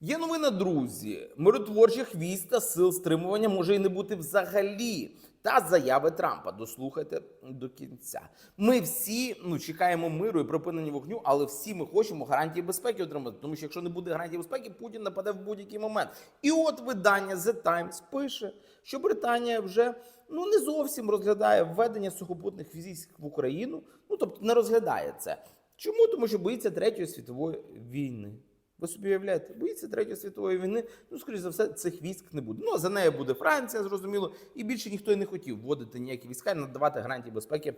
Є новина, друзі. Миротворчих військ та сил стримування може і не бути взагалі. Та заяви Трампа. Дослухайте до кінця. Ми всі ну чекаємо миру і припинення вогню, але всі ми хочемо гарантії безпеки отримати. Тому що якщо не буде гарантії безпеки, Путін нападе в будь-який момент. І от видання The Times пише, що Британія вже ну не зовсім розглядає введення сухопутних військ в Україну. Ну тобто не розглядає це. Чому? Тому що боїться третьої світової війни. Ви собі уявляєте, боїться третьої світової війни. Ну, скоріш за все, цих військ не буде. Ну за нею буде Франція, зрозуміло, і більше ніхто і не хотів вводити ніякі війська надавати гарантії безпеки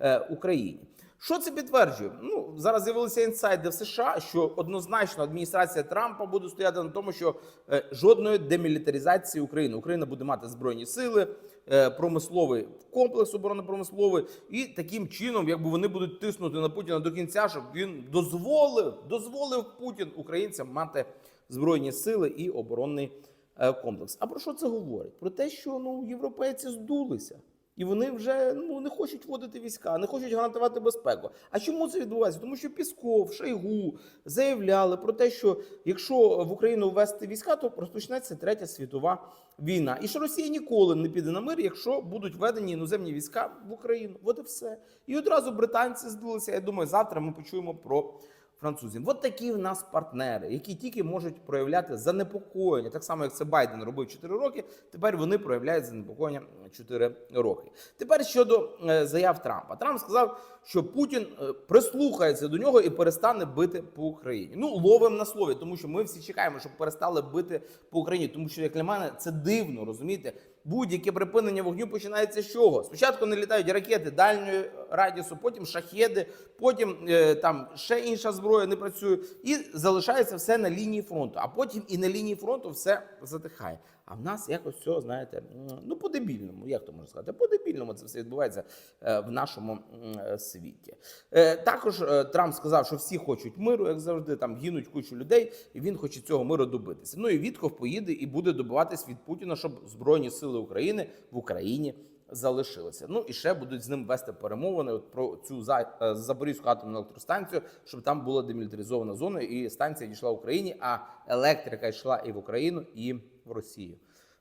е, Україні. Що це підтверджує? Ну зараз з'явилися інсайди в США, що однозначно адміністрація Трампа буде стояти на тому, що е, жодної демілітаризації України. Україна буде мати збройні сили, е, промисловий комплекс оборонно-промисловий, і таким чином, якби вони будуть тиснути на Путіна до кінця, щоб він дозволив, дозволив Путін українцям мати збройні сили і оборонний е, комплекс. А про що це говорить? Про те, що ну європейці здулися. І вони вже ну не хочуть вводити війська, не хочуть гарантувати безпеку. А чому це відбувається? Тому що Пісков, Шойгу заявляли про те, що якщо в Україну ввести війська, то розпочнеться третя світова війна. І що Росія ніколи не піде на мир, якщо будуть введені іноземні війська в Україну. От і все. І одразу британці здулися. Я думаю, завтра ми почуємо про французів. От такі в нас партнери, які тільки можуть проявляти занепокоєння, так само як це Байден робив 4 роки. Тепер вони проявляють занепокоєння 4 роки. Тепер щодо е, заяв Трампа. Трамп сказав, що Путін е, прислухається до нього і перестане бити по Україні. Ну ловимо на слові, тому що ми всі чекаємо, щоб перестали бити по Україні. Тому що, як для мене, це дивно розумієте. Будь-яке припинення вогню починається з чого? Спочатку не літають ракети дальньої радіусу, потім шахеди, потім е, там ще інша зброя не працює, і залишається все на лінії фронту. А потім і на лінії фронту все затихає. А в нас якось все, знаєте, ну по-дебільному, як то можна сказати, по-дебільному це все відбувається е, в нашому е, світі. Е, Також Трамп сказав, що всі хочуть миру, як завжди, там гинуть кучу людей, і він хоче цього миру добитися. Ну і Вітков поїде і буде добиватись від Путіна, щоб Збройні сили України в Україні залишилися. Ну і ще будуть з ним вести перемовини от про цю е, Запорізьку атомну електростанцію, щоб там була демілітаризована зона, і станція дійшла в Україні, а електрика йшла і в Україну, і в Росію.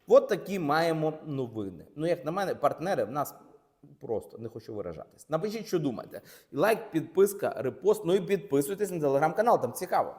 От такі маємо новини. Ну, як на мене, партнери в нас просто не хочу виражатись. Напишіть, що думаєте. Лайк, підписка, репост. Ну і підписуйтесь на телеграм-канал, там цікаво.